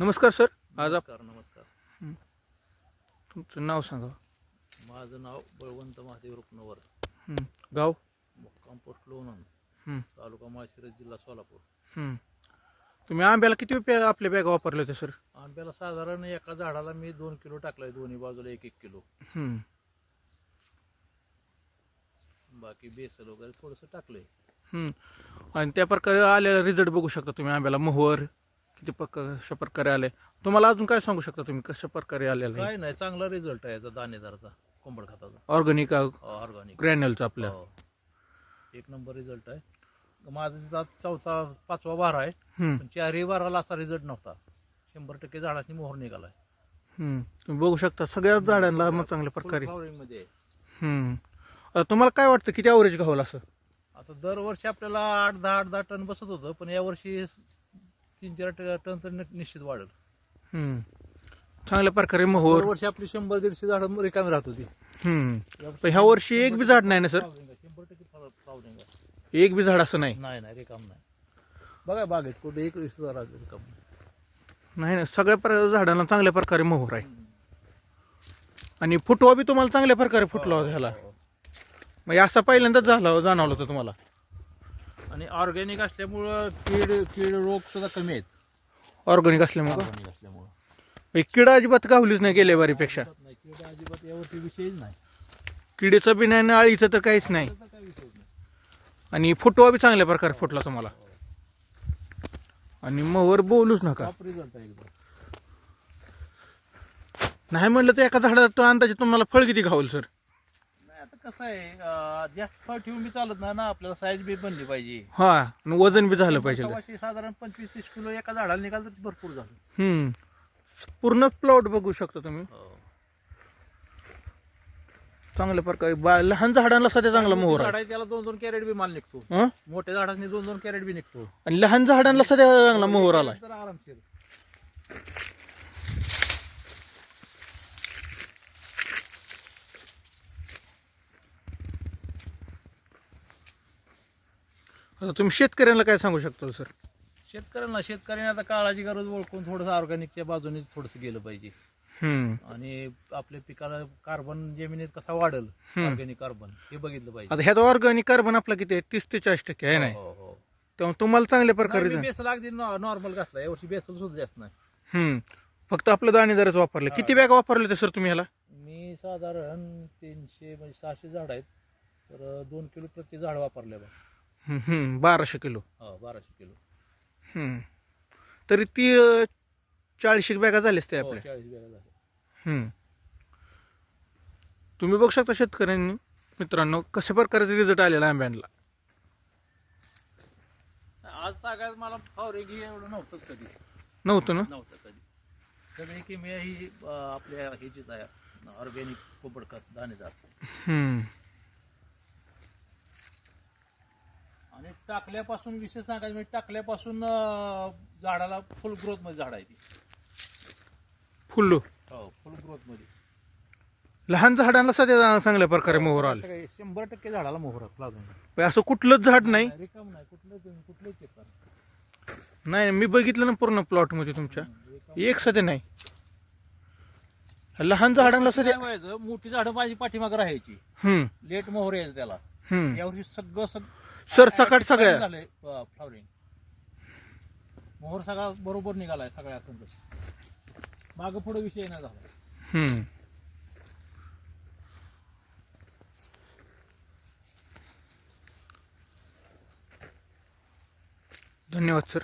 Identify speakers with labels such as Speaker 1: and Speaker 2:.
Speaker 1: नमस्कार सर. आज आप
Speaker 2: नमस्कार नमस्कार.
Speaker 1: तुमचं नाव सांगा.
Speaker 2: माझं नाव बळवंत महादेव रुक्नवर.
Speaker 1: हं. गाव?
Speaker 2: मुक्काम पोस्ट लोणंद.
Speaker 1: हं.
Speaker 2: तालुका माळशिरस जिल्हा सोलापूर.
Speaker 1: हं. तुम्ही आंब्याला किती पे आपल्या बॅगा वापरल्या होत्या सर?
Speaker 2: आंब्याला साधारण एका झाडाला मी दोन किलो टाकलाय दोन्ही बाजूला एक एक किलो.
Speaker 1: हं.
Speaker 2: बाकी बेसल वगैरे थोडंसं टाकलंय.
Speaker 1: हं. आणि त्या प्रकारे आलेला रिझल्ट बघू शकता तुम्ही आंब्याला मोहर किती प्रकार कशा प्रकारे आले? तुम्हाला अजून काय सांगू शकता तुम्ही? कशा प्रकारे आलेला
Speaker 2: काय नाही चांगला रिझल्ट आहे याचा दाणेदारचा कोंबड खताचा.
Speaker 1: ऑर्गॅनिक
Speaker 2: ऑर्गॅनिक
Speaker 1: ग्रॅन्युलचा आपल्या.
Speaker 2: एक नंबर रिझल्ट आहे. माझा चौथा पाचवा बार आहे.
Speaker 1: हं.
Speaker 2: पण चारही बाराला असा रिझल्ट नव्हता. शंभर टक्के झाडाची मोहर निघालाय.
Speaker 1: हं. तुम्ही बघू शकता सगळ्याच झाडांना मग चांगल्या प्रकारे.
Speaker 2: मध्ये. आहे.
Speaker 1: हं. आता तुम्हाला काय वाटतं किती ॲव्हरेज घावलं असं?
Speaker 2: आता दरवर्षी आपल्याला आठ दहा आठ दहा टन बसत होतं पण यावर्षी तीन चार टन तर निश्चित वाढेल
Speaker 1: हं. चांगल्या प्रकारे मोहर
Speaker 2: दरवर्षी आपली शंभर दीडशे झाडं रिकामी राहत होती
Speaker 1: हं. पण ह्या वर्षी एक बी झाड नाही ना सर
Speaker 2: शंभर टक्के.
Speaker 1: एक बी झाड असं नाही
Speaker 2: नाही नाही रिकाम नाही बघा बागेत कुठे एक सुद्धा राहत रिकाम नाही.
Speaker 1: नाही ना सगळ्या प्रकार झाडांना चांगल्या प्रकारे मोहर आहे आणि फुटवा बी तुम्हाला चांगल्या प्रकारे फुटला होता ह्याला
Speaker 2: हो.
Speaker 1: म्हणजे असा पहिल्यांदाच झाला जाणवलं होतं तुम्हाला
Speaker 2: आणि ऑर्गॅनिक असल्यामुळं कीड कीड रोग सुद्धा कमी आहेत.
Speaker 1: ऑर्गॅनिक असल्यामुळे
Speaker 2: ऑर्गॅनिक असल्यामुळं.
Speaker 1: म्हणजे किडा अजिबात गावलीच नाही गेल्या बारीपेक्षा.
Speaker 2: नाही. कीड अजिबात यावरती विषयच नाही.
Speaker 1: किडीचं बी नाही आणि अळीचं तर काहीच नाही.
Speaker 2: त्याचा काही विषयच नाही.
Speaker 1: आणि फुटवा बी चांगल्या प्रकारे फुटला तुम्हाला. आणि मोहर बोलूच नका.
Speaker 2: टॉप रिझल्ट आहे एकदम.
Speaker 1: नाही म्हणलं तर एका झाडात तो अंदाजे तुम्हाला फळ किती खावल सर?
Speaker 2: कसं आहे जास्त फळ ठेवून बी चालत नाही ना आपल्याला साईज बी बनली पाहिजे.
Speaker 1: हा आणि वजन बी झालं पाहिजे.
Speaker 2: सव्वाशे साधारण पंचवीस तीस किलो एका झाडाला निघाल तर भरपूर झालं.
Speaker 1: हम्म. पूर्ण प्लॉट बघू शकता तुम्ही. चांगल्या प्रकारे बा- लहान झाडांना सध्या चांगला मोहर
Speaker 2: झाड
Speaker 1: आहे
Speaker 2: आहे त्याला दोन दोन कॅरेट बी माल निघतो.
Speaker 1: हं?
Speaker 2: मोठ्या झाडांनी दोन दोन कॅरेट बी निघतो.
Speaker 1: आणि लहान झाडांना सध्या चांगला मोहर आलाय.
Speaker 2: तर आरामशीर.
Speaker 1: आता तुम्ही शेतकऱ्यांना काय सांगू शकता सर?
Speaker 2: शेतकऱ्यांना शेतकऱ्यांनी आता काळाची गरज ओळखून थोडंसं ऑर्गॅनिकच्या बाजूने थोडंसं गेलं पाहिजे. आणि आपल्या पिकाला कार्बन जमिनीत कसा वाढल ऑर्गॅनिक कार्बन हे बघितलं पाहिजे.
Speaker 1: आता ह्यात ऑर्गॅनिक कार्बन आपला किती आहे? तीस ते चाळीस टक्के आहे नाही
Speaker 2: हो, हो.
Speaker 1: तेव्हा तुम्हाला चांगल्या प्रकारे
Speaker 2: बेसल अगदी नॉर्मल घातला यावर्षी बेसल सुद्धा जास्त नाही.
Speaker 1: फक्त आपलं दाणेदारच वापरलं. किती बॅग वापरले होते सर तुम्ही ह्याला?
Speaker 2: मी साधारण तीनशे म्हणजे सहाशे झाड आहेत. तर दोन किलो प्रति झाड वापरले बा
Speaker 1: हम्म, बाराशे किलो.
Speaker 2: हो बाराशे किलो.
Speaker 1: हम्म. तरी ती अं, चाळीस बॅगा झाल्याच ते
Speaker 2: हो
Speaker 1: आपल्या.
Speaker 2: चाळीस बॅगा झाले.
Speaker 1: हम्म. तुम्ही बघू शकता शेतकऱ्यांनी मित्रांनो कशा प्रकारचे रिझल्ट आलेला आंब्यांना.
Speaker 2: आज तागायत मला फवारणी एवढं नव्हतं कधी.
Speaker 1: नव्हतं ना?
Speaker 2: नव्हतं कधी. कधी की मी ही अं, आपल्या ह्याचीच आहे ऑर्गॅनिक कोबड खत दाणेदार
Speaker 1: हम्म.
Speaker 2: आणि टाकल्यापासून विशेष सांगायचं म्हणजे टाकल्यापासून अं, झाडाला फुल ग्रोथमध्ये झाड आहे ती.
Speaker 1: फुल्लो?
Speaker 2: हो फुल ग्रोथमध्ये.
Speaker 1: लहान झाडांना सध्या चांगल्या प्रकारे मोहर आले.
Speaker 2: सगळे शंभर टक्के झाडाला मोहर लागून.
Speaker 1: पण असं कुठलंच झाड नाही.
Speaker 2: रिकाम नाही कुठलं कुठलंच
Speaker 1: नाही. मी बघितलं ना पूर्ण प्लॉटमध्ये तुमच्या. एक सध्या नाही. लहान झाडांना सध्या
Speaker 2: काय व्हायचं मोठी झाडं माझी पाठीमाग राहायची.
Speaker 1: हम्म.
Speaker 2: लेट मोहर यायचं त्याला.
Speaker 1: हम्म.
Speaker 2: यावर्षी सगळं सगळं
Speaker 1: सरसकट सगळ्या
Speaker 2: झालंय फ्लॉवरिंग. मोहर सगळा बरोबर निघालाय सगळ्यातून माग पुढे विषय नाही झाला.
Speaker 1: हम्म. धन्यवाद सर.